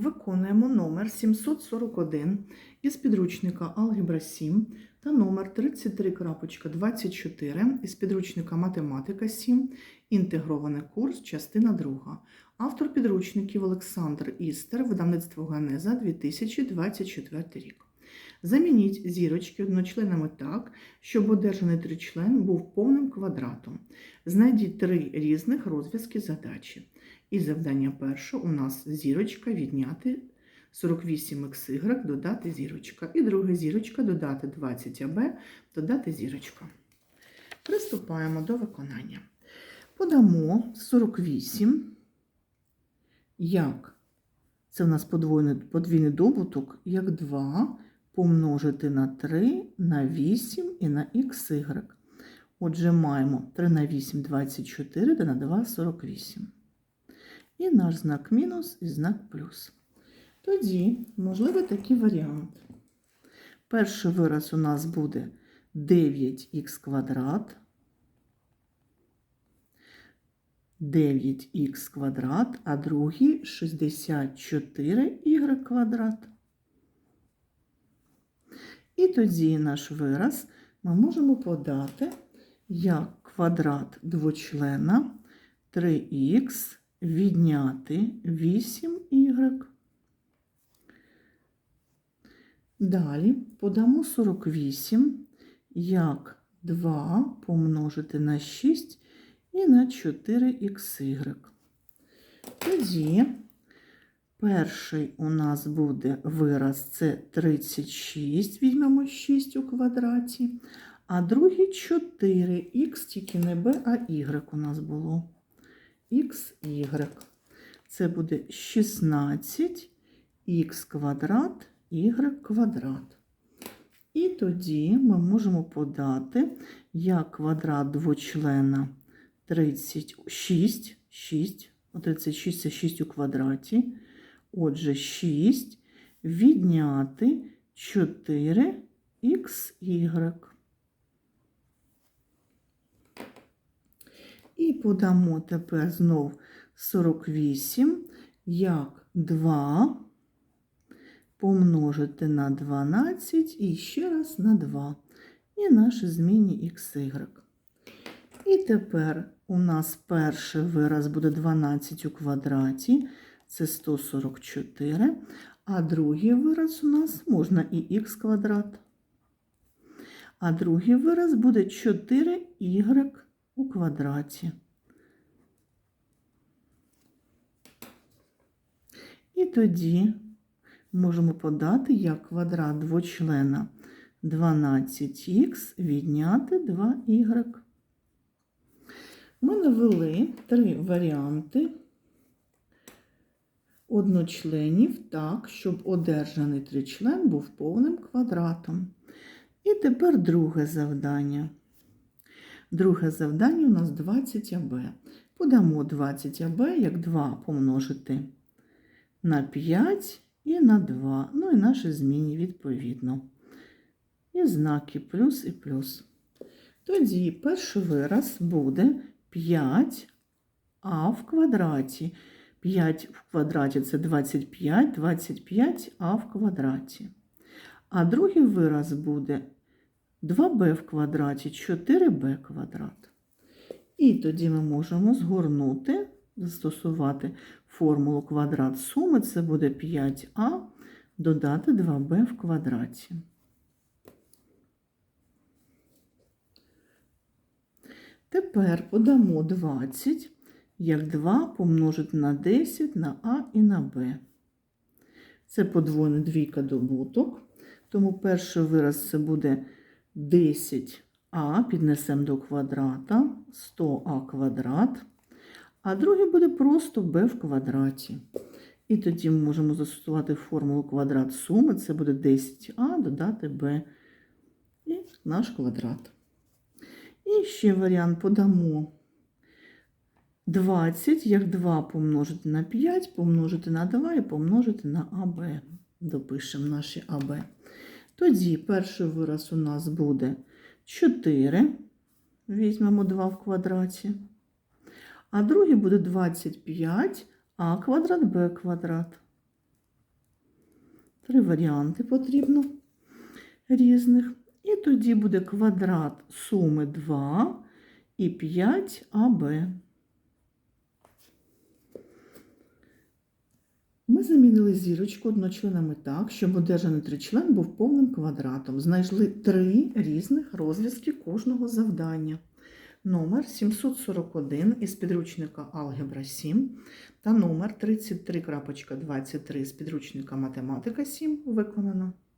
Виконуємо номер 741 із підручника Алгебра 7 та номер 33.24 із підручника Математика 7, інтегрований курс, частина 2. Автор підручників Олександр Істер, видавництво Ганеза 2024 рік. Замініть зірочки одночленами так, щоб одержаний тричлен був повним квадратом. Знайдіть три різних розв'язки задачі. І завдання перше у нас зірочка відняти 48xy, додати зірочка. І друге зірочка додати 20аб, додати зірочка. Приступаємо до виконання. Подамо 48, як це у нас подвойний, подвійний добуток, як 2 помножити на 3, на 8 і на xy. Отже, маємо 3 на 8 24, та на 2 48. І наш знак мінус і знак плюс. Тоді, можливий такий варіант. Перший вираз у нас буде 9х квадрат. 9х квадрат, а другий 64y квадрат. І тоді наш вираз ми можемо подати як квадрат двочлена 3х відняти 8y. Далі подамо 48 як 2 помножити на 6 і на 4xy. Тоді перший у нас буде вираз це 36, візьмемо 6 у квадраті, а другий 4х, тільки не b, а y у нас було xy. Це буде 16 х квадрат, y квадрат. І тоді ми можемо подати як квадрат двочлена 36, 6, 36 це 6 у квадраті. Отже, 6 відняти 4 xy. І подамо тепер знов 48, як 2 помножити на 12 і ще раз на 2. І наші змінні xy. І тепер у нас перший вираз буде 12 у квадраті, це 144, а другий вираз у нас можна і х квадрат. А другий вираз буде 4y у квадраті. І тоді можемо подати як квадрат двочлена 12х відняти 2y. Ми навели три варіанти одночленів так, щоб одержаний тричлен був повним квадратом. І тепер друге завдання. Друге завдання у нас 20АБ. Подамо 20АБ як 2 помножити на 5 і на 2. Ну і наші зміни відповідно. І знаки плюс і плюс. Тоді перший вираз буде 5а в квадраті. 5 в квадраті це 25, 25а в квадраті. А другий вираз буде 2b в квадраті, 4b квадрат. І тоді ми можемо згорнути, застосувати формулу квадрат суми, це буде 5а додати 2b в квадраті. Тепер подамо 20, як 2 помножити на 10 на а і на б. Це подвойна двійка добуток, тому перший вираз це буде 10а, піднесемо до квадрата, 100а квадрат, а другий буде просто b в квадраті. І тоді ми можемо застосувати формулу квадрат суми, це буде 10а додати b і наш квадрат. І ще варіант подамо 20, як 2 помножити на 5, помножити на 2 і помножити на АБ. Допишемо наші АБ. Тоді перший вираз у нас буде 4. Візьмемо 2 в квадраті. А другий буде 25 а квадрат Б квадрат. Три варіанти потрібно різних. І тоді буде квадрат суми 2 і 5АБ. Ми замінили зірочку одночленами так, щоб одержаний тричлен був повним квадратом. Знайшли три різних розв'язки кожного завдання. Номер 741 із підручника Алгебра 7 та номер 33.23 з підручника Математика 7 виконано.